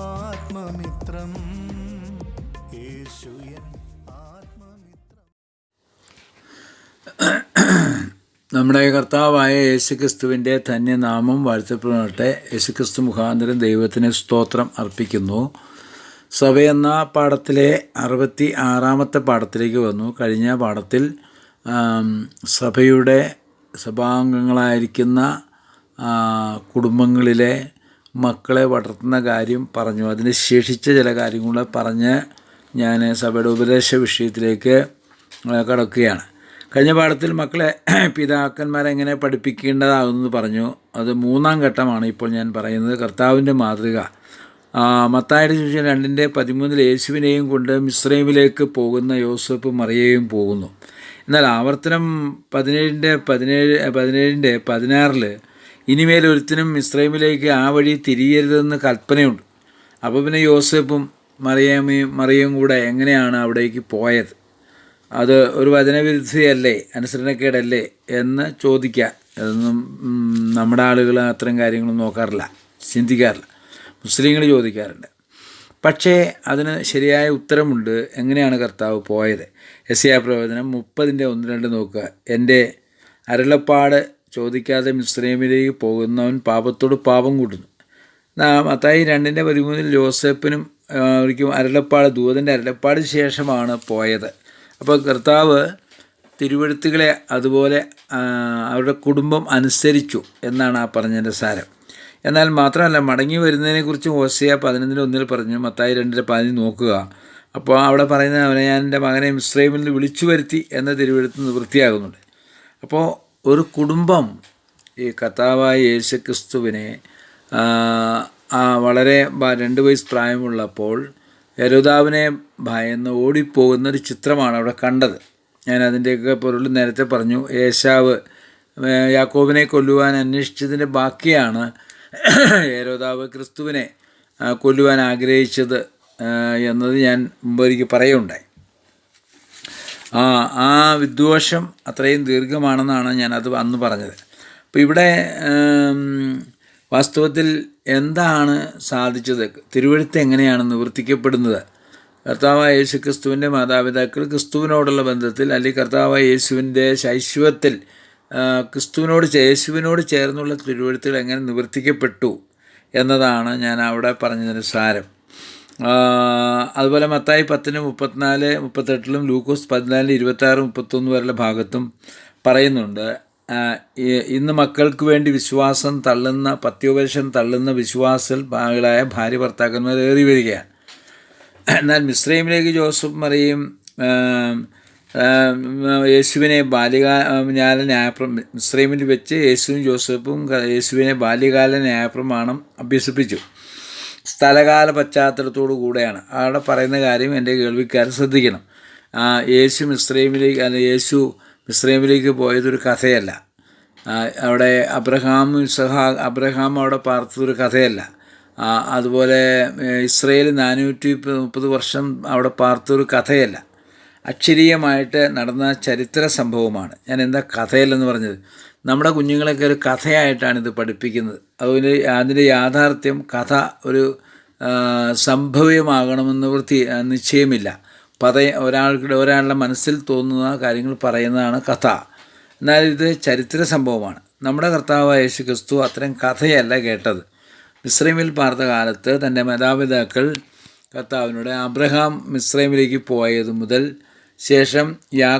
ആത്മമിത്രം. നമ്മുടെ കർത്താവായ യേശുക്രിസ്തുവിന്റെ ധന്യനാമം വാഴ്ത്തപ്പെടട്ടെ. യേശുക്രിസ്തു മുഖാന്തരം ദൈവത്തിന് സ്തോത്രം അർപ്പിക്കുന്നു. സഭയെന്ന പാഠത്തിലെ അറുപത്തി ആറാമത്തെ പാഠത്തിലേക്ക് വന്നു. കഴിഞ്ഞ പാഠത്തിൽ സഭയുടെ സഭാംഗങ്ങളായിരിക്കുന്ന കുടുംബങ്ങളിലെ മക്കളെ വളർത്തുന്ന കാര്യം പറഞ്ഞു. അതിന് ശേഷിച്ച ചില കാര്യങ്ങൾ പറഞ്ഞ് ഞാൻ സഭയുടെ ഉപദേശ വിഷയത്തിലേക്ക് കടക്കുകയാണ്. കഴിഞ്ഞ പാഠത്തിൽ മക്കളെ പിതാക്കന്മാരെങ്ങനെ പഠിപ്പിക്കേണ്ടതാകുമെന്ന് പറഞ്ഞു. അത് മൂന്നാം ഘട്ടമാണ് ഇപ്പോൾ ഞാൻ പറയുന്നത്. കർത്താവിന്റെ മാതൃക. മത്തായിട്ട് മത്തായുടെ ശിശു രണ്ടിന്റെ പതിമൂന്നിൽ യേശുവിനെയും കൊണ്ട് മിശ്രൈമിലേക്ക് പോകുന്ന യോസഫ് മറിയയും പോകുന്നു. എന്നാൽ ആവർത്തനം പതിനേഴിന്റെ പതിനേഴ് പതിനേഴിന്റെ പതിനാറിൽ ഇനിമേൽ ഒരുത്തിനും ഇസ്രൈമിലേക്ക് ആ വഴി തിരിയരുതെന്ന് കൽപ്പനയുണ്ട്. അപ്പോൾ പിന്നെ യോസഫും മറിയാമ്മയും മറിയും കൂടെ എങ്ങനെയാണ് അവിടേക്ക് പോയത്? അത് ഒരു വചനവിരുദ്ധയല്ലേ അനുസരണക്കേടല്ലേ എന്ന് ചോദിക്കാം. അതൊന്നും നമ്മുടെ ആളുകൾ അത്തരം കാര്യങ്ങളൊന്നും നോക്കാറില്ല ചിന്തിക്കാറില്ല. മുസ്ലിങ്ങൾ ചോദിക്കാറുണ്ട്. പക്ഷേ അതിന് ശരിയായ ഉത്തരമുണ്ട്. എങ്ങനെയാണ് കർത്താവ് പോയത്? എസ് പ്രവചനം മുപ്പതിന്റെ ഒന്ന് രണ്ട് നോക്കുക. എന്റെ അരുളപ്പാട് ചോദിക്കാതെ മിശ്രമിലേക്ക് പോകുന്നവൻ പാപത്തോട് പാപം കൂട്ടുന്നു മത്തായി രണ്ടിന്റെ പതിമൂന്നിൽ ജോസഫിനും ഒരിക്കും അരുളപ്പാട് ദൂതന്റെ അരളപ്പാട് ശേഷമാണ് പോയത്. അപ്പോൾ കർത്താവ് തിരുവഴുത്തുകളെ അതുപോലെ അവരുടെ കുടുംബം അനുസരിച്ചു എന്നാണ് ആ പറഞ്ഞതിന്റെ സാരം. എന്നാൽ മാത്രമല്ല മടങ്ങി വരുന്നതിനെക്കുറിച്ച് ഓസിയ പതിനൊന്നിൽ ഒന്നിൽ പറഞ്ഞു മത്തായി രണ്ടിന്റെ പതിന് നോക്കുക. അപ്പോൾ അവിടെ പറയുന്ന അവനെ ഞാൻ എന്റെ മകനെ മിശ്രൈമിൽ നിന്ന് വിളിച്ചു വരുത്തി എന്ന തിരുവഴുത്ത് വൃത്തിയാകുന്നുണ്ട് അപ്പോൾ ഒരു കുടുംബം ഈ കർത്താവായ യേശു ക്രിസ്തുവിനെ ആ, ആ വളരെ രണ്ട് വയസ്സ് പ്രായമുള്ളപ്പോൾ യരുദാവിനെ ഭയന്ന് ഓടിപ്പോകുന്ന ഒരു ചിത്രമാണ് അവിടെ കണ്ടത്. ഞാൻ അതിന്റെയൊക്കെ പൊരുൾ നേരത്തെ പറഞ്ഞു യേശാവ് യാക്കോബിനെ കൊല്ലുവാൻ അന്വേഷിച്ചതിന്റെ ബാക്കിയാണ് യേരോദാവ് ക്രിസ്തുവിനെ കൊല്ലുവാൻ ആഗ്രഹിച്ചത് എന്നത് ഞാൻ മുമ്പ് എനിക്ക് പറയുകയുണ്ടായി. ആ വിദ്വേഷം അത്രയും ദീർഘമാണെന്നാണ് ഞാൻ ഞാനത് അന്ന് പറഞ്ഞത്. അപ്പോൾ ഇവിടെ വാസ്തവത്തിൽ എന്താണ് സാധിച്ചത്? തിരുവഴുത്ത് എങ്ങനെയാണ് നിവർത്തിക്കപ്പെടുന്നത്? കർത്താവായ യേശു ക്രിസ്തുവിന്റെ മാതാപിതാക്കൾ ക്രിസ്തുവിനോടുള്ള ബന്ധത്തിൽ അല്ലെങ്കിൽ കർത്താവായ യേശുവിന്റെ ശൈശവത്തിൽ ക്രിസ്തുവിനോട് യേശുവിനോട് ചേർന്നുള്ള തിരുവഴുത്തുകൾ എങ്ങനെ നിവർത്തിക്കപ്പെട്ടു എന്നതാണ് ഞാൻ അവിടെ പറഞ്ഞതിന് സാരം. അതുപോലെ മത്തായി പത്തിന് മുപ്പത്തിനാല് മുപ്പത്തെട്ടിലും ലൂക്കോസ് പതിനാലിന് ഇരുപത്താറ് മുപ്പത്തൊന്ന് വരെയുള്ള ഭാഗത്തും പറയുന്നുണ്ട്. ഇന്ന് മക്കൾക്ക് വേണ്ടി വിശ്വാസം തള്ളുന്ന പത്യോപദേശം തള്ളുന്ന വിശ്വാസങ്ങളായ ഭാര്യ ഭർത്താക്കന്മാർ ഏറി വരികയാണ്. എന്നാൽ മിശ്രൈമിലേക്ക് ജോസഫ് മറിയും യേശുവിനെ ബാല്യകാല ന്യായപ്ര മിശ്രൈമിൽ വെച്ച് യേശുവും ജോസഫും യേശുവിനെ ബാല്യകാല ന്യായപ്രമാണം അഭ്യസിപ്പിച്ചു. സ്ഥലകാല പശ്ചാത്തലത്തോടു കൂടെയാണ്. അവിടെ പറയുന്ന കാര്യം എന്റെ കേൾവിക്കാർ ശ്രദ്ധിക്കണം. യേശു മിശ്രൈമിലേക്ക് അല്ല യേശു മിശ്രൈമിലേക്ക് പോയതൊരു കഥയല്ല. അവിടെ അബ്രഹാം ഇസഹാ അബ്രഹാം അവിടെ പാർത്തതൊരു കഥയല്ല. അതുപോലെ ഇസ്രയേൽ നാനൂറ്റി മുപ്പത് വർഷം അവിടെ പാർത്തൊരു കഥയല്ല. അക്ഷരീയമായിട്ട് നടന്ന ചരിത്ര സംഭവമാണ്. ഞാൻ എന്താ കഥയല്ലെന്ന് പറഞ്ഞത്? നമ്മുടെ കുഞ്ഞുങ്ങളൊക്കെ ഒരു കഥയായിട്ടാണ് ഇത് പഠിപ്പിക്കുന്നത്. അതുപോലെ അതിന്റെ യാഥാർത്ഥ്യം കഥ ഒരു സംഭവ്യമാകണമെന്ന് വൃത്തി നിശ്ചയമില്ല. പത ഒരാൾക്കിടെ ഒരാളുടെ മനസ്സിൽ തോന്നുന്ന കാര്യങ്ങൾ പറയുന്നതാണ് കഥ. എന്നാൽ ഇത് ചരിത്ര സംഭവമാണ്. നമ്മുടെ കർത്താവായ യേശു ക്രിസ്തു അത്തരം കഥയല്ല കേട്ടത്. മിശ്രൈമിൽ പാർത്ത കാലത്ത് തന്റെ മാതാപിതാക്കൾ കർത്താവിനോട് അബ്രഹാം മിശ്രൈമിലേക്ക് പോയത് മുതൽ ശേഷം യാ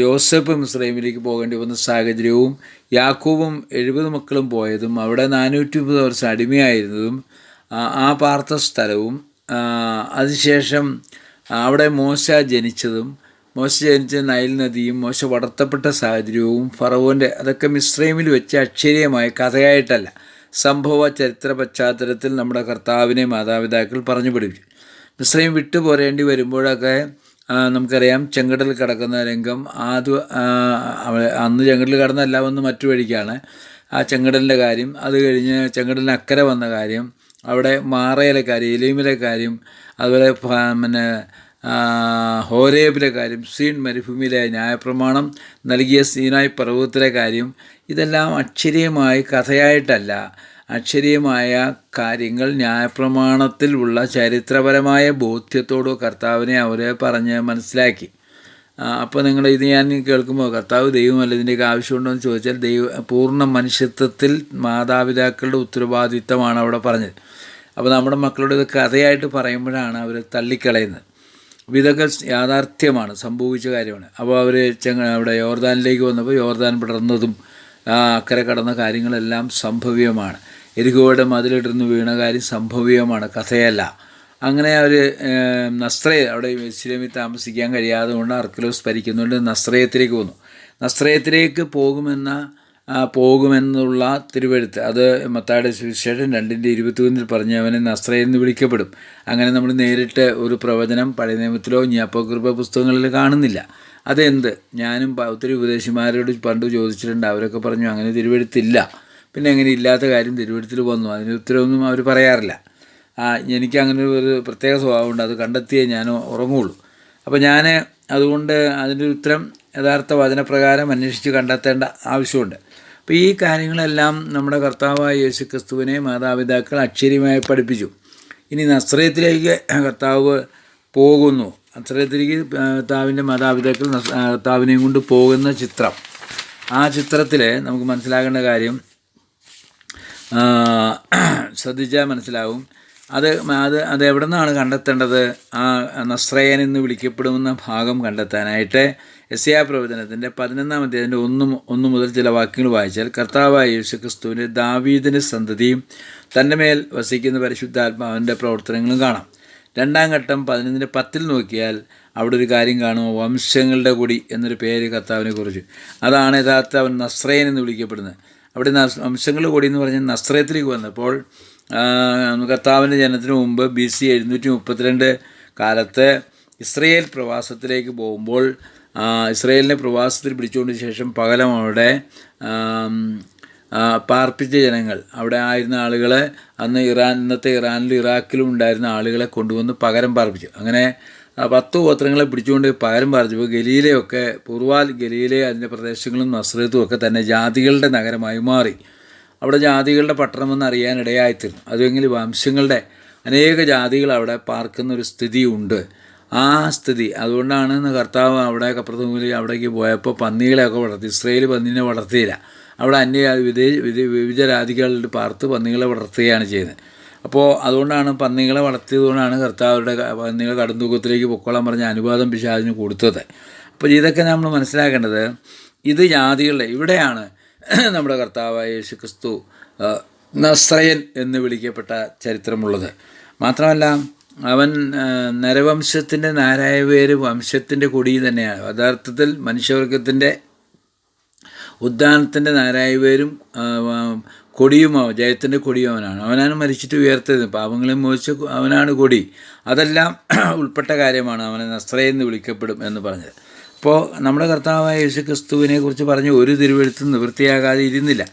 യോസഫ് മിസ്രൈമിലേക്ക് പോകേണ്ടി വന്ന സാഹചര്യവും യാക്കൂബും എഴുപത് മക്കളും പോയതും അവിടെ നാനൂറ്റി മുപ്പത് വർഷം അടിമയായിരുന്നതും ആ, പാർത്ത സ്ഥലവും അതിനുശേഷം അവിടെ മോശ ജനിച്ചതും മോശ ജനിച്ച നൈൽ നദിയും മോശ വളർത്തപ്പെട്ട സാഹചര്യവും ഫറവോന്റെ അതൊക്കെ മിസ്രൈമിൽ വെച്ച് അക്ഷരീയമായ കഥയായിട്ടല്ല. സംഭവ ചരിത്ര പശ്ചാത്തലത്തിൽ നമ്മുടെ കർത്താവിനെ മാതാപിതാക്കൾ പറഞ്ഞു പഠിപ്പിച്ചു. മിസ്രൈം വിട്ടു പോരേണ്ടി വരുമ്പോഴൊക്കെ നമുക്കറിയാം ചെങ്കടൽ കടക്കുന്ന രംഗം ആദ്യ അന്ന് ചെങ്കടൽ കടന്നല്ല വന്ന് മറ്റു വഴിക്കാണ്. ആ ചെങ്കടലിന്റെ കാര്യം അത് കഴിഞ്ഞ് ചെങ്കടലിന് അക്കരെ വന്ന കാര്യം അവിടെ മാറയിലെ കാര്യം എലീമിലെ കാര്യം അതുപോലെ പിന്നെ ഹോരേബിലെ കാര്യം സീൻ മരുഭൂമിയിലെ ന്യായപ്രമാണം നൽകിയ സീനായ് പർവതത്തിലെ കാര്യം ഇതെല്ലാം അക്ഷരീയമായി കഥയായിട്ടല്ല. അക്ഷരീയമായ കാര്യങ്ങൾ ന്യായപ്രമാണത്തിൽ ഉള്ള ചരിത്രപരമായ ബോധ്യത്തോടു കർത്താവിനെ അവരെ പറഞ്ഞ് മനസ്സിലാക്കി. അപ്പോൾ നിങ്ങൾ ഇത് ഞാൻ കേൾക്കുമ്പോൾ കർത്താവ് ദൈവമല്ല ഇതിന്റെയൊക്കെ ആവശ്യമുണ്ടോ എന്ന് ചോദിച്ചാൽ ദൈവ പൂർണ മനുഷ്യത്വത്തിൽ മാതാപിതാക്കളുടെ ഉത്തരവാദിത്തമാണ് അവിടെ പറഞ്ഞത്. അപ്പോൾ നമ്മുടെ മക്കളോട് ഇത് കഥയായിട്ട് പറയുമ്പോഴാണ് അവർ തള്ളിക്കളയുന്നത്. അപ്പോൾ ഇതൊക്കെ യാഥാർത്ഥ്യമാണ് സംഭവിച്ച കാര്യമാണ്. അപ്പോൾ അവർ ചെങ്ങ അവിടെ യോർദാനിലേക്ക് വന്നപ്പോൾ യോർദാൻ പിടർന്നതും അക്കരെ കടന്ന കാര്യങ്ങളെല്ലാം സംഭവ്യമാണ്. എരികോയുടെ മതിലിടുന്ന വീണ കാര്യം സംഭവ്യമാണ് കഥയല്ല. അങ്ങനെ അവർ നസ്രയെ അവിടെ ഇസ്ലേമിൽ താമസിക്കാൻ കഴിയാതെ കൊണ്ട് അർക്കലോസ് ഭരിക്കുന്നുണ്ട് നസ്രയത്തിലേക്ക് പോകുന്നു നസ്രയത്തിലേക്ക് പോകുമെന്ന പോകുമെന്നുള്ള തിരുവഴുത്ത്. അത് മത്തായുടെ സുവിശേഷം രണ്ടിന്റെ ഇരുപത്തിയൊന്നിൽ പറഞ്ഞവനെ നസ്രയിൽ എന്ന് വിളിക്കപ്പെടും. അങ്ങനെ നമ്മൾ നേരിട്ട് ഒരു പ്രവചനം പഴയ നിയമത്തിലോ ഞാപ്പകൃപ പുസ്തകങ്ങളിൽ കാണുന്നില്ല. അതെന്ത്? ഞാനും ഒത്തിരി ഉപദേശിമാരോട് പണ്ട് ചോദിച്ചിട്ടുണ്ട് അവരൊക്കെ പറഞ്ഞു അങ്ങനെ തിരുവെഴുത്തില്ല. പിന്നെ അങ്ങനെ ഇല്ലാത്ത കാര്യം തിരുവനന്തപുരത്തിൽ വന്നു. അതിന് ഉത്തരവൊന്നും അവർ പറയാറില്ല. ആ എനിക്ക് അങ്ങനെ ഒരു പ്രത്യേക സ്വഭാവമുണ്ട്. അത് കണ്ടെത്തിയേ ഞാൻ ഉറങ്ങുള്ളൂ. അപ്പോൾ ഞാൻ അതുകൊണ്ട് അതിന്റെ ഉത്തരം യഥാർത്ഥ വചനപ്രകാരം അന്വേഷിച്ച് കണ്ടെത്തേണ്ട ആവശ്യമുണ്ട്. അപ്പോൾ ഈ കാര്യങ്ങളെല്ലാം നമ്മുടെ കർത്താവായ യേശു ക്രിസ്തുവിനെ മാതാപിതാക്കൾ അക്ഷര്യമായി പഠിപ്പിച്ചു. ഇനി നസ്രയത്തിലേക്ക് കർത്താവ് പോകുന്നു. നസ്രയത്തിലേക്ക് കർത്താവിന്റെ മാതാപിതാക്കൾ കർത്താവിനെയും കൊണ്ട് പോകുന്ന ചിത്രം. ആ ചിത്രത്തിൽ നമുക്ക് മനസ്സിലാക്കേണ്ട കാര്യം ശ്രദ്ധിച്ചാൽ മനസ്സിലാവും. അത് അത് അത് എവിടെ നിന്നാണ് കണ്ടെത്തേണ്ടത്? ആ നസ്രയൻ എന്ന് വിളിക്കപ്പെടുന്ന ഭാഗം കണ്ടെത്താനായിട്ട് എസ്യാ പ്രവചനത്തിന്റെ പതിനൊന്നാം അധ്യായത്തിന്റെ ഒന്ന് ഒന്ന് മുതൽ ചില വാക്യങ്ങൾ വായിച്ചാൽ കർത്താവായ യേശു ക്രിസ്തുവിന്റെ ദാവീദിന്റെ സന്തതിയും തന്റെ മേൽ വസിക്കുന്ന പരിശുദ്ധാത്മാവിന്റെ പ്രവർത്തനങ്ങളും കാണാം. രണ്ടാം ഘട്ടം പതിനൊന്നിന്റെ പത്തിൽ നോക്കിയാൽ അവിടെ ഒരു കാര്യം കാണുമോ? വംശങ്ങളുടെ കൂടി എന്നൊരു പേര് കർത്താവിനെ കുറിച്ച്. അതാണ് യഥാർത്ഥ അവൻ നസ്രയൻ എന്ന് വിളിക്കപ്പെടുന്നത്. അവിടെ വംശങ്ങൾ കൂടി എന്ന് പറഞ്ഞാൽ നസ്രയത്തിലേക്ക് വന്നപ്പോൾ കർത്താവിന്റെ ജനനത്തിന് മുമ്പ് ബി സി എഴുന്നൂറ്റി മുപ്പത്തിരണ്ട് കാലത്ത് ഇസ്രയേൽ പ്രവാസത്തിലേക്ക് പോകുമ്പോൾ ഇസ്രയേലിനെ പ്രവാസത്തിൽ പിടിച്ചുകൊണ്ട് ശേഷം പകലം അവിടെ പാർപ്പിച്ച ജനങ്ങൾ അവിടെ ആയിരുന്ന ആളുകൾ അന്ന് ഇറാൻ ഇന്നത്തെ ഇറാനിലും ഇറാഖിലും ഉണ്ടായിരുന്ന ആളുകളെ കൊണ്ടുവന്ന് പകരം പാർപ്പിച്ചു. അങ്ങനെ പത്ത് ഗോത്രങ്ങളെ പിടിച്ചുകൊണ്ട് പകരം പാർപ്പിച്ചപ്പോൾ ഗലീലയൊക്കെ പൂർവാൽ ഗലീലെ അതിന്റെ പ്രദേശങ്ങളും നസ്രത്തും ഒക്കെ തന്നെ ജാതികളുടെ നഗരമായി മാറി. അവിടെ ജാതികളുടെ പട്ടണമെന്ന് അറിയാനിടയായിത്തീർന്നു. അതുമെങ്കിൽ വംശങ്ങളുടെ അനേക ജാതികൾ അവിടെ പാർക്കുന്ന ഒരു സ്ഥിതി ഉണ്ട് ആ സ്ഥിതി അതുകൊണ്ടാണ് കർത്താവ് അവിടെ കപ്രതൂലി അവിടേക്ക് പോയപ്പോൾ പന്നികളെയൊക്കെ വളർത്തി ഇസ്രയേൽ പന്നീനെ വളർത്തിയില്ല. അവിടെ അന്യ വിദേശ വിദേ- വിവിധ രാജികളിൽ പാർത്ത് പന്നികളെ വളർത്തുകയാണ് ചെയ്യുന്നത്. അപ്പോൾ അതുകൊണ്ടാണ് പന്നികളെ വളർത്തിയതുകൊണ്ടാണ് കർത്താവരുടെ പന്നികൾ കടന്തൂക്കത്തിലേക്ക് പൊക്കോളാൻ പറഞ്ഞ അനുവാദം പിശാദിന് കൊടുത്തത്. അപ്പോൾ ഇതൊക്കെ നമ്മൾ മനസ്സിലാക്കേണ്ടത് ഇത് ജാതികളുടെ ഇവിടെയാണ് നമ്മുടെ കർത്താവായ യേശു ക്രിസ്തു നസ്രയൻ എന്ന് വിളിക്കപ്പെട്ട ചരിത്രമുള്ളത്. മാത്രമല്ല അവൻ നരവംശത്തിന്റെ നാരായ പേര് വംശത്തിന്റെ കൊടി തന്നെയാണ്. യഥാർത്ഥത്തിൽ മനുഷ്യവർഗത്തിന്റെ ഉദ്യാനത്തിന്റെ നാരായവേരും കൊടിയും അവൻ ജയത്തിന്റെ കൊടിയും അവനാണ് അവനാണ് മരിച്ചിട്ട് ഉയർത്തത് പാപങ്ങളെ മോചിച്ച അവനാണ് കൊടി. അതെല്ലാം ഉൾപ്പെട്ട കാര്യമാണ്. അവനെ നസ്രയെന്ന് വിളിക്കപ്പെടും എന്ന് പറഞ്ഞത്. അപ്പോൾ നമ്മുടെ കർത്താവായ യേശു ക്രിസ്തുവിനെ കുറിച്ച് പറഞ്ഞ് ഒരു തിരുവെഴുത്തും നിവൃത്തിയാകാതെ ഇരുന്നില്ല.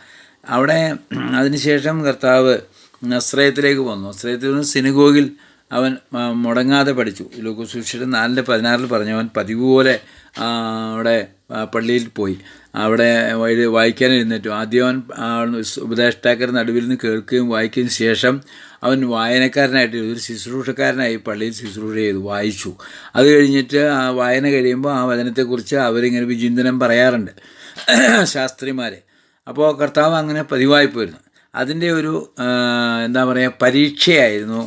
അവിടെ അതിനുശേഷം കർത്താവ് നസ്രയത്തിലേക്ക് വന്നു. നസ്രയത്തിൽ സിനഗോഗിൽ അവൻ മുടങ്ങാതെ പഠിച്ചു. ലൂക്കോസുശേഷം നാലിന്റെ പതിനാറിൽ പറഞ്ഞു അവൻ പതിവ് പോലെ അവിടെ പള്ളിയിൽ പോയി. അവിടെ വായിക്കാൻ എഴുന്നേറ്റു ആദ്യം അവൻ ഉപദേഷ്ടാക്കരുടെ നടുവിൽ നിന്ന് കേൾക്കുകയും വായിക്കുകയും ശേഷം അവൻ വായനക്കാരനായിട്ട് ഒരു ശുശ്രൂഷക്കാരനായി പള്ളിയിൽ ശുശ്രൂഷ ചെയ്തു വായിച്ചു. അത് കഴിഞ്ഞിട്ട് ആ വായന കഴിയുമ്പോൾ ആ വചനത്തെക്കുറിച്ച് അവരിങ്ങനെ വിചിന്തനം പറയാറുണ്ട്. ശാസ്ത്രിമാരെ. അപ്പോൾ കർത്താവ് അങ്ങനെ പതിവായി പോയിരുന്നു. അതിന്റെ ഒരു എന്താ പറയുക പരീക്ഷയായിരുന്നു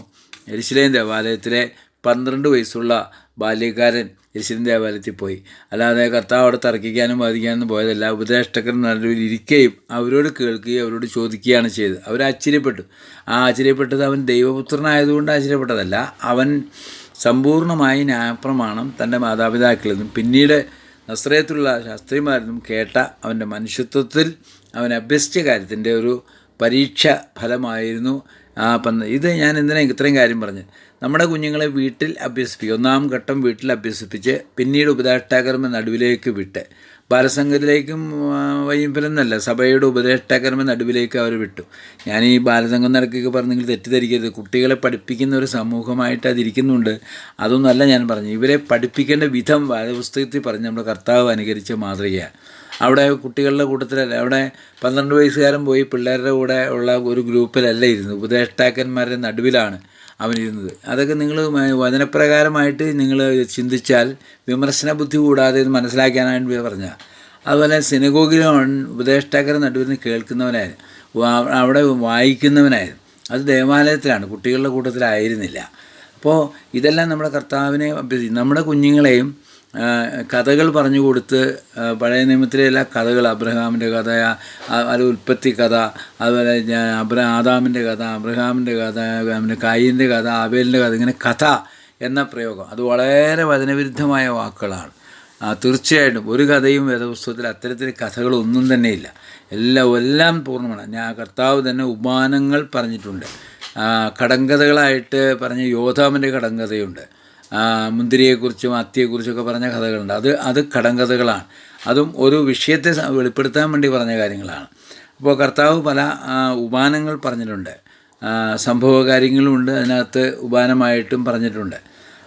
എരിശിലേം ദേവാലയത്തിലെ പന്ത്രണ്ട് വയസ്സുള്ള ബാല്യക്കാരൻ എരിശിലേം ദേവാലയത്തിൽ പോയി. അല്ലാതെ കർത്താവ് അവിടെ തർക്കിക്കാനും ബാധിക്കാനും പോയതല്ല. ഉപദേഷ്ടക്കർ നല്ലൊരു ഇരിക്കുകയും അവരോട് കേൾക്കുകയും അവരോട് ചോദിക്കുകയാണ് ചെയ്തത്. അവർ ആശ്ചര്യപ്പെട്ടു. ആ ആശ്ചര്യപ്പെട്ടത് അവൻ ദൈവപുത്രനായതുകൊണ്ട് ആശ്ചര്യപ്പെട്ടതല്ല. അവൻ സമ്പൂർണമായി ന്യായപ്രമാണം തന്റെ മാതാപിതാക്കളിൽ പിന്നീട് നസ്രയത്തിലുള്ള ശാസ്ത്രിമാരിൽ നിന്നും കേട്ട അവന്റെ മനുഷ്യത്വത്തിൽ അവൻ അഭ്യസിച്ച കാര്യത്തിന്റെ ഒരു പരീക്ഷ ഫലമായിരുന്നു അപ്പം ഇത് ഞാൻ എന്തിനാ ഇത്രയും കാര്യം പറഞ്ഞു? നമ്മുടെ കുഞ്ഞുങ്ങളെ വീട്ടിൽ അഭ്യസിപ്പിക്കുക. ഒന്നാം ഘട്ടം വീട്ടിൽ അഭ്യസിപ്പിച്ച് പിന്നീട് ഉപദേഷ്ടാകർമ്മ നടുവിലേക്ക് വിട്ട്. ബാലസംഘത്തിലേക്കും വൈകുന്നല്ല സഭയുടെ ഉപദേഷ്ടാകർമ്മ നടുവിലേക്ക് അവർ വിട്ടു. ഞാൻ ഈ ബാലസംഘം നടക്കൊക്കെ പറഞ്ഞ് നിങ്ങൾ തെറ്റിദ്ധരിക്കരുത്. കുട്ടികളെ പഠിപ്പിക്കുന്ന ഒരു സമൂഹമായിട്ട് അതിരിക്കുന്നുണ്ട്. അതൊന്നല്ല ഞാൻ പറഞ്ഞു ഇവരെ പഠിപ്പിക്കേണ്ട വിധം വേദപുസ്തകത്തിൽ പറഞ്ഞ് നമ്മുടെ കർത്താവ് അനുകരിച്ച മാതൃകയാണ്. അവിടെ കുട്ടികളുടെ കൂട്ടത്തിലല്ല? അവിടെ പന്ത്രണ്ട് വയസ്സുകാരൻ പോയി പിള്ളേരുടെ കൂടെ ഉള്ള ഒരു ഗ്രൂപ്പിലല്ല ഇരുന്നത്. ഉപദേഷ്ടാക്കന്മാരുടെ നടുവിലാണ് അവനിരുന്നത് അതൊക്കെ നിങ്ങൾ വചനപ്രകാരമായിട്ട് നിങ്ങൾ ചിന്തിച്ചാൽ വിമർശന ബുദ്ധി കൂടാതെ ഇത് മനസ്സിലാക്കാനായിട്ട് പറഞ്ഞ അതുപോലെ സിനഗോഗിലും ഉപദേഷ്ടാക്കരുടെ നടുവിൽ നിന്ന് കേൾക്കുന്നവനായിരുന്നു. അവിടെ വായിക്കുന്നവനായിരുന്നു. അത് ദേവാലയത്തിലാണ്. കുട്ടികളുടെ കൂട്ടത്തിലായിരുന്നില്ല. അപ്പോൾ ഇതെല്ലാം നമ്മുടെ കർത്താവിനെ നമ്മുടെ കുഞ്ഞുങ്ങളെയും കഥകൾ പറഞ്ഞു കൊടുത്ത് പഴയ നിയമത്തിലെ എല്ലാ കഥകൾ അബ്രഹാമിന്റെ കഥ അത് ഉൽപ്പത്തി കഥ അതുപോലെ അബ്ര ആദാമിന്റെ കഥ അബ്രഹാമിന്റെ കഥ പിന്നെ കായിന്റെ കഥ അബേലിന്റെ കഥ ഇങ്ങനെ കഥ എന്ന പ്രയോഗം. അത് വളരെ വചനവിരുദ്ധമായ വാക്കുകളാണ്. തീർച്ചയായിട്ടും ഒരു കഥയും വേദപുസ്തകത്തിൽ അത്തരത്തിൽ കഥകളൊന്നും തന്നെയില്ല എല്ലാം എല്ലാം പൂർണമാണ്. ഞാൻ കർത്താവ് തന്നെ ഉപമാനങ്ങൾ പറഞ്ഞിട്ടുണ്ട്. കടങ്കഥകളായിട്ട് പറഞ്ഞ യോധാമിന്റെ കടങ്കഥയുണ്ട്. മുന്തിരിയെക്കുറിച്ചും അത്തിയെക്കുറിച്ചൊക്കെ പറഞ്ഞ കഥകളുണ്ട്. അത് അത് കടങ്കഥകളാണ് അതും ഒരു വിഷയത്തെ വെളിപ്പെടുത്താൻ വേണ്ടി പറഞ്ഞ കാര്യങ്ങളാണ്. അപ്പോൾ കർത്താവ് പല ഉപാനങ്ങൾ പറഞ്ഞിട്ടുണ്ട്. സംഭവ കാര്യങ്ങളുമുണ്ട് അതിനകത്ത് ഉപാനമായിട്ടും പറഞ്ഞിട്ടുണ്ട്.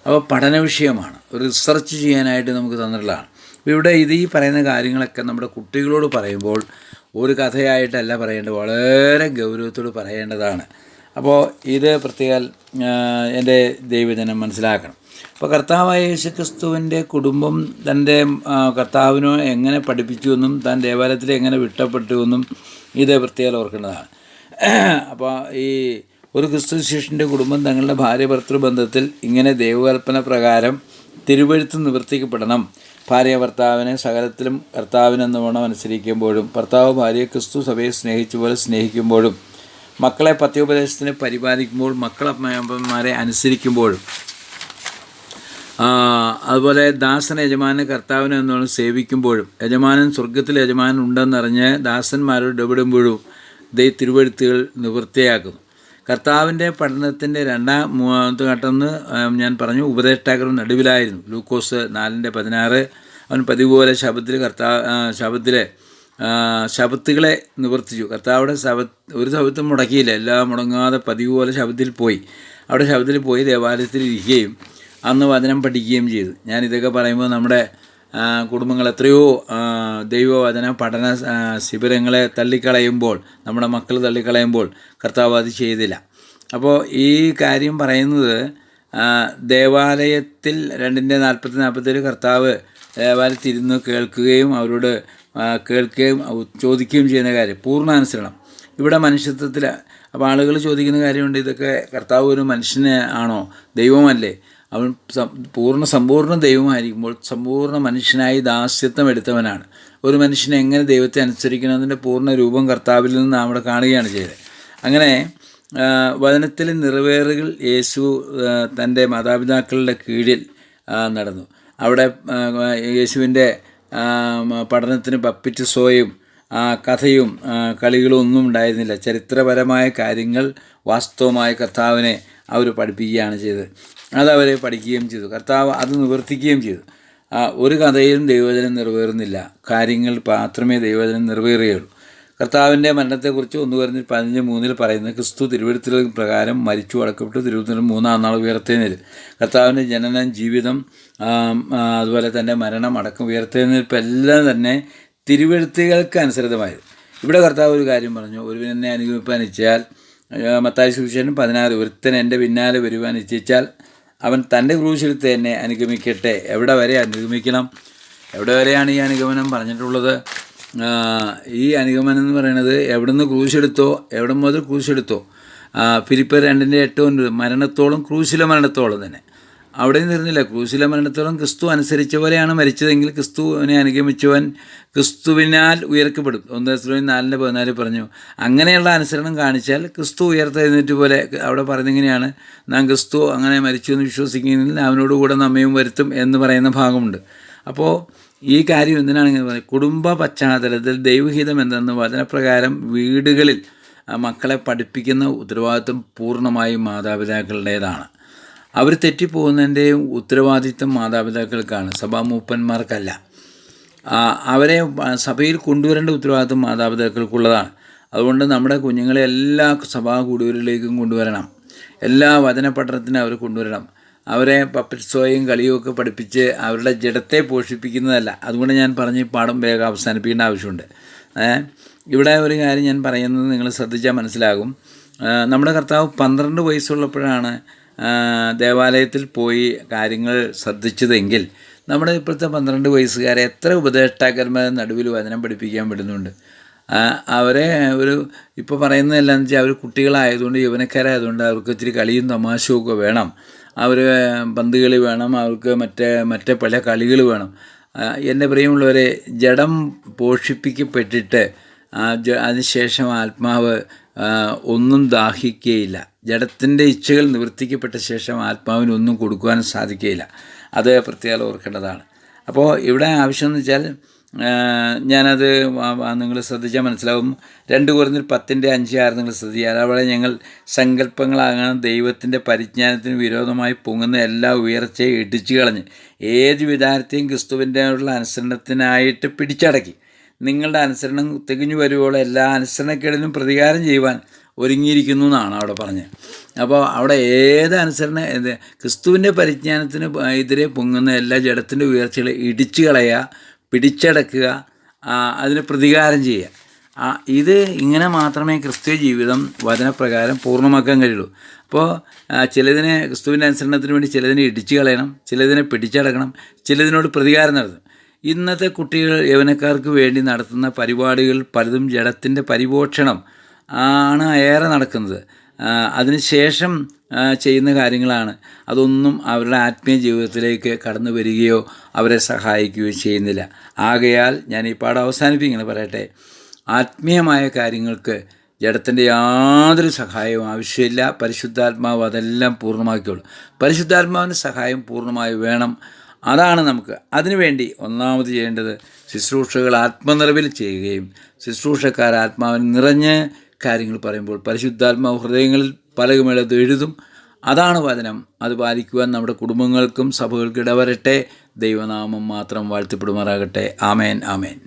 അപ്പോൾ പഠന വിഷയമാണ്. ഒരു റിസർച്ച് ചെയ്യാനായിട്ട് നമുക്ക് തന്നിട്ടുള്ളതാണ്. അപ്പോൾ ഇവിടെ ഇത് ഈ പറയുന്ന കാര്യങ്ങളൊക്കെ നമ്മുടെ കുട്ടികളോട് പറയുമ്പോൾ ഒരു കഥയായിട്ടല്ല പറയേണ്ടത്. വളരെ ഗൗരവത്തോട് പറയേണ്ടതാണ്. അപ്പോൾ ഇത് പ്രത്യേകം എന്റെ ദൈവജനം മനസ്സിലാക്കണം. അപ്പോൾ കർത്താവായ യേശുക്രിസ്തുവിന്റെ കുടുംബം തന്റെ കർത്താവിനെ എങ്ങനെ പഠിപ്പിച്ചു എന്നും താൻ ദേവാലയത്തിൽ എങ്ങനെ വിട്ടപ്പെട്ടു എന്നും ഇത് പ്രത്യേകം ഓർക്കേണ്ടതാണ്. അപ്പോൾ ഈ ഒരു ക്രിസ്തു ശിഷ്യന്റെ കുടുംബം തങ്ങളുടെ ഭാര്യ ഭർത്തൃ ബന്ധത്തിൽ ഇങ്ങനെ ദൈവകൽപ്പന പ്രകാരം തിരുവഴുത്ത് നിവർത്തിക്കപ്പെടണം. ഭാര്യ ഭർത്താവിനെ സകലത്തിലും കർത്താവിനെന്ന് വേണം അനുസരിക്കുമ്പോഴും ഭർത്താവ് ഭാര്യയെ ക്രിസ്തു സഭയെ സ്നേഹിച്ച പോലെ സ്നേഹിക്കുമ്പോഴും മക്കളെ പത്യോപദേശത്തിന് പരിപാലിക്കുമ്പോൾ മക്കളമ്മമാരെ അനുസരിക്കുമ്പോഴും അതുപോലെ ദാസൻ യജമാനെ കർത്താവിനെ എന്നോണം സേവിക്കുമ്പോഴും യജമാനൻ സ്വർഗത്തിൽ യജമാനൻ ഉണ്ടെന്നറിഞ്ഞ് ദാസന്മാരോട് ഇടപെടുമ്പോഴും ദൈ തിരുവഴുത്തുകൾ നിവൃത്തിയാക്കുന്നു കർത്താവിന്റെ പഠനത്തിന്റെ രണ്ടാം മൂന്നാമത്തെ ഘട്ടം എന്ന് ഞാൻ പറഞ്ഞു ഉപദേഷ്ടാക്കളും നടുവിലായിരുന്നു. ലൂക്കോസ് നാലിന്റെ പതിനാറ് അവൻ പതിവ് ശബത്തിൽ കർത്താവ് ശബത്തിലെ ശബത്തുകളെ നിവർത്തിച്ചു. കർത്താവിടെ ശബ ഒരു ശബത്തും മുടക്കിയില്ല. എല്ലാം മുടങ്ങാതെ പതിവ് ശബത്തിൽ പോയി. അവിടെ ശബത്തിൽ പോയി ദേവാലയത്തിൽ ഇരിക്കുകയും അന്ന് വചനം പഠിക്കുകയും ചെയ്തു. ഞാൻ ഇതൊക്കെ പറയുമ്പോൾ നമ്മുടെ കുടുംബങ്ങൾ എത്രയോ ദൈവവചന പഠന ശിബിരങ്ങളെ തള്ളിക്കളയുമ്പോൾ നമ്മുടെ മക്കൾ തള്ളിക്കളയുമ്പോൾ കർത്താവ് അത് ചെയ്തില്ല. അപ്പോൾ ഈ കാര്യം പറയുന്നത് ദേവാലയത്തിൽ രണ്ടിന്റെ നാൽപ്പത്തി നാൽപ്പത്തേഴ് കർത്താവ് ദേവാലയത്തിൽ ഇരുന്ന് കേൾക്കുകയും അവരോട് കേൾക്കുകയും ചോദിക്കുകയും ചെയ്യുന്ന കാര്യം പൂർണാനുസരണം. ഇവിടെ മനുഷ്യത്വത്തിൽ അപ്പോൾ ആളുകൾ ചോദിക്കുന്ന കാര്യമുണ്ട് ഇതൊക്കെ കർത്താവ് ഒരു മനുഷ്യനെ ആണോ? ദൈവമല്ലേ? അവൻ പൂർണ സമ്പൂർണ ദൈവമായിരിക്കുമ്പോൾ സമ്പൂർണ മനുഷ്യനായി ദാസ്യത്വം എടുത്തവനാണ്. ഒരു മനുഷ്യനെ എങ്ങനെ ദൈവത്തെ അനുസരിക്കണമെന്നതിന്റെ പൂർണ രൂപം കർത്താവിൽ നിന്ന് അവിടെ കാണുകയാണ് ചെയ്തത്. അങ്ങനെ വചനത്തിലെ നിറവേറുകൾ യേശു തന്റെ മാതാപിതാക്കളുടെ കീഴിൽ നടന്നു. അവിടെ യേശുവിന്റെ പഠനത്തിന് പപ്പിറ്റ് സോയും കഥയും കളികളും ഒന്നും ഉണ്ടായിരുന്നില്ല. ചരിത്രപരമായ കാര്യങ്ങൾ വാസ്തവമായ കർത്താവിനെ അവർ പഠിപ്പിക്കുകയാണ് ചെയ്തത്. അതവരെ പഠിക്കുകയും ചെയ്തു. കർത്താവ് അത് നിവർത്തിക്കുകയും ചെയ്തു. ഒരു കഥയിലും ദൈവചനം നിറവേറുന്നില്ല. കാര്യങ്ങൾ മാത്രമേ ദൈവചനം നിറവേറുകയുള്ളൂ. കർത്താവിന്റെ മരണത്തെക്കുറിച്ച് ഒന്ന് പറഞ്ഞ് പതിനഞ്ച് മൂന്നിൽ പറയുന്നത് ക്രിസ്തു തിരുവഴുത്തുകൾ പ്രകാരം മരിച്ചു അടക്കപ്പെട്ടു തിരുവനന്തപുരം മൂന്നാം നാൾ ഉയർത്തേനിൽ കർത്താവിന്റെ ജനനം ജീവിതം അതുപോലെ തന്നെ മരണം അടക്കം ഉയർത്തെഴുന്നേൽപ്പ് എല്ലാം തന്നെ തിരുവഴുത്തുകൾക്ക് അനുസൃതമായത്. ഇവിടെ കർത്താവ് ഒരു കാര്യം പറഞ്ഞു. ഒരുവൻ എന്നെ അനുഗമിപ്പാൻ ഇച്ഛയാൽ മത്തായി സുവിശേഷം പതിനാറ് ഒരുത്തൻ എന്റെ പിന്നാലെ വരുവാൻ ഇച്ഛിച്ചാൽ അവൻ തന്റെ ക്രൂശെടുത്ത് എന്നെ അനുഗമിക്കട്ടെ. എവിടെ വരെ അനുഗമിക്കണം? എവിടെ വരെയാണ് ഈ അനുഗമനം പറഞ്ഞിട്ടുള്ളത്? ഈ അനുഗമനം എന്ന് പറയുന്നത് എവിടുന്ന് ക്രൂശെടുത്തോ എവിടെ മുതൽ ക്രൂശെടുത്തോ? ഫിലിപ്പ് രണ്ടിന്റെ എട്ട് ഒൻപത് മരണത്തോളം ക്രൂശിലെ മരണത്തോളം തന്നെ. അവിടെ നിന്നിരുന്നില്ല ക്രൂശിലെ മരണത്തോളം ക്രിസ്തു അനുസരിച്ച പോലെയാണ് മരിച്ചതെങ്കിൽ ക്രിസ്തുവിനെ അനുഗമിച്ചവൻ ക്രിസ്തുവിനാൽ ഉയർക്കപ്പെടും. ഒന്ന് നാലിന്റെ പതിനാല് പറഞ്ഞു അങ്ങനെയുള്ള അനുസരണം കാണിച്ചാൽ ക്രിസ്തു ഉയർത്തെഴുന്നേറ്റ് പോലെ അവിടെ പറഞ്ഞിങ്ങനെയാണ് നാം ക്രിസ്തു അങ്ങനെ മരിച്ചു എന്ന് വിശ്വസിക്കുന്നതിൽ അവനോടുകൂടെ നമ്മയും വരുത്തും എന്ന് പറയുന്ന ഭാഗമുണ്ട്. അപ്പോൾ ഈ കാര്യം എന്തിനാണ് ഇങ്ങനെ പറയുന്നത്? കുടുംബ പശ്ചാത്തലത്തിൽ ദൈവഹിതം എന്തെന്ന് വചനപ്രകാരം വീടുകളിൽ മക്കളെ പഠിപ്പിക്കുന്ന ഉത്തരവാദിത്വം പൂർണമായും മാതാപിതാക്കളുടേതാണ്. അവർ തെറ്റിപ്പോകുന്നതിന്റെയും ഉത്തരവാദിത്വം മാതാപിതാക്കൾക്കാണ് സഭാമൂപ്പന്മാർക്കല്ല. മൂപ്പന്മാർക്കല്ല അവരെ സഭയിൽ കൊണ്ടുവരേണ്ട ഉത്തരവാദിത്വം മാതാപിതാക്കൾക്കുള്ളതാണ്. അതുകൊണ്ട് നമ്മുടെ കുഞ്ഞുങ്ങളെ എല്ലാ സഭാ കൂടുവരിലേക്കും കൊണ്ടുവരണം. എല്ലാ വചന പഠനത്തിനും അവർ കൊണ്ടുവരണം. അവരെ പപ്പറ്റ്സോയും കളിയും ഒക്കെ പഠിപ്പിച്ച് അവരുടെ ജഡത്തെ പോഷിപ്പിക്കുന്നതല്ല. അതുകൊണ്ട് ഞാൻ പറഞ്ഞ് പാഠം വേഗം അവസാനിപ്പിക്കേണ്ട ആവശ്യമുണ്ട്. ഇവിടെ ഒരു കാര്യം ഞാൻ പറയുന്നത് നിങ്ങൾ ശ്രദ്ധിച്ചാൽ മനസ്സിലാകും. നമ്മുടെ കർത്താവ് പന്ത്രണ്ട് വയസ്സുള്ളപ്പോഴാണ് ദേവാലയത്തിൽ പോയി കാര്യങ്ങൾ ശ്രദ്ധിച്ചതെങ്കിൽ നമ്മുടെ ഇപ്പോഴത്തെ പന്ത്രണ്ട് വയസ്സുകാരെ എത്ര ഉപദേഷ്ടാക്കന്മാരെ നടുവിൽ വചനം പഠിപ്പിക്കാൻ വിടുന്നുണ്ട്. അവരെ ഒരു ഇപ്പോൾ പറയുന്നതെല്ലാം വെച്ചാൽ അവർ കുട്ടികളായതുകൊണ്ട് യൗവനക്കാരായതുകൊണ്ട് അവർക്ക് ഇച്ചിരി കളിയും തമാശയൊക്കെ വേണം. അവർ പന്ത് കളി വേണം അവർക്ക് മറ്റേ മറ്റേ പല കളികൾ വേണം. എന്റെ പ്രിയമുള്ളവരെ ജഡം പോഷിപ്പിക്കപ്പെട്ടിട്ട് അതിനുശേഷം ആത്മാവ് ഒന്നും ദാഹിക്കുകയില്ല ജഡത്തിന്റെ ഇച്ഛകൾ നിവർത്തിക്കപ്പെട്ട ശേഷം ആത്മാവിന് ഒന്നും കൊടുക്കുവാനും സാധിക്കുകയില്ല. അത് പ്രത്യേകം ഓർക്കേണ്ടതാണ്. അപ്പോൾ ഇവിടെ ആവശ്യം എന്ന് വെച്ചാൽ ഞാനത് നിങ്ങൾ ശ്രദ്ധിച്ചാൽ മനസ്സിലാവും. രണ്ട് കുറഞ്ഞിൽ പത്തിന്റെ അഞ്ച് ആറ് നിങ്ങൾ ശ്രദ്ധിക്കുക അവിടെ ഞങ്ങൾ സങ്കല്പങ്ങളാകാൻ ദൈവത്തിന്റെ പരിജ്ഞാനത്തിന് വിരോധമായി പൊങ്ങുന്ന എല്ലാ ഉയർച്ചയും ഇടിച്ചു കളഞ്ഞ് ഏത് വിധാനത്തെയും ക്രിസ്തുവിന്റെ അനുസരണത്തിനായിട്ട് പിടിച്ചടക്കി. നിങ്ങളുടെ അനുസരണം തികഞ്ഞു വരുവോളം എല്ലാ അനുസരണക്കേടിനും പ്രതികാരം ചെയ്യുവാൻ ഒരുങ്ങിയിരിക്കുന്നു എന്നാണ് അവിടെ പറഞ്ഞത്. അപ്പോൾ അവിടെ ഏത് അനുസരണ ഇത് ക്രിസ്തുവിന്റെ പരിജ്ഞാനത്തിന് എതിരെ പൊങ്ങുന്ന എല്ലാ ജഡത്തിന്റെ ഉയർച്ചകളെ ഇടിച്ചു കളയുക പിടിച്ചടക്കുക അതിന് പ്രതികാരം ചെയ്യുക. ഇത് ഇങ്ങനെ മാത്രമേ ക്രിസ്ത്യ ജീവിതം വചനപ്രകാരം പൂർണമാക്കാൻ കഴിയുള്ളൂ. അപ്പോൾ ചിലതിനെ ക്രിസ്തുവിന്റെ അനുസരണത്തിന് വേണ്ടി ചിലതിനെ ഇടിച്ചു കളയണം ചിലതിനെ പിടിച്ചടക്കണം ചിലതിനോട് പ്രതികാരം നടത്തും. ഇന്നത്തെ കുട്ടികൾ യൗവനക്കാർക്ക് വേണ്ടി നടത്തുന്ന പരിപാടികൾ പലതും ജഡത്തിന്റെ പരിപോഷണം ആണ് ഏറെ നടക്കുന്നത്. അതിനുശേഷം ചെയ്യുന്ന കാര്യങ്ങളാണ്. അതൊന്നും അവരുടെ ആത്മീയ ജീവിതത്തിലേക്ക് കടന്നു വരികയോ അവരെ സഹായിക്കുകയോ ചെയ്യുന്നില്ല. ആകയാൽ ഞാൻ ഈ പാഠം അവസാനിപ്പിക്കുന്നത് പറയട്ടെ. ആത്മീയമായ കാര്യങ്ങൾക്ക് ജഡത്തിന്റെ യാതൊരു സഹായവും ആവശ്യമില്ല. പരിശുദ്ധാത്മാവ് അതെല്ലാം പൂർണമാക്കിയുള്ളൂ പരിശുദ്ധാത്മാവിന്റെ സഹായം പൂർണമായി വേണം. അതാണ് നമുക്ക് അതിനുവേണ്ടി ഒന്നാമത് ചെയ്യേണ്ടത്. ശുശ്രൂഷകൾ ആത്മനിറവിൽ ചെയ്യുകയും ശുശ്രൂഷക്കാർ ആത്മാവിൽ നിറഞ്ഞ് കാര്യങ്ങൾ പറയുമ്പോൾ പരിശുദ്ധാത്മാവ് ഹൃദയങ്ങളിൽ പലകുമേളത് എഴുതും. അതാണ് വചനം. അത് പാലിക്കുവാൻ നമ്മുടെ കുടുംബങ്ങൾക്കും സഭകൾക്കും ഇടവരട്ടെ. ദൈവനാമം മാത്രം വാഴ്ത്തിപ്പെടുമാറാകട്ടെ. ആമേൻ ആമേൻ.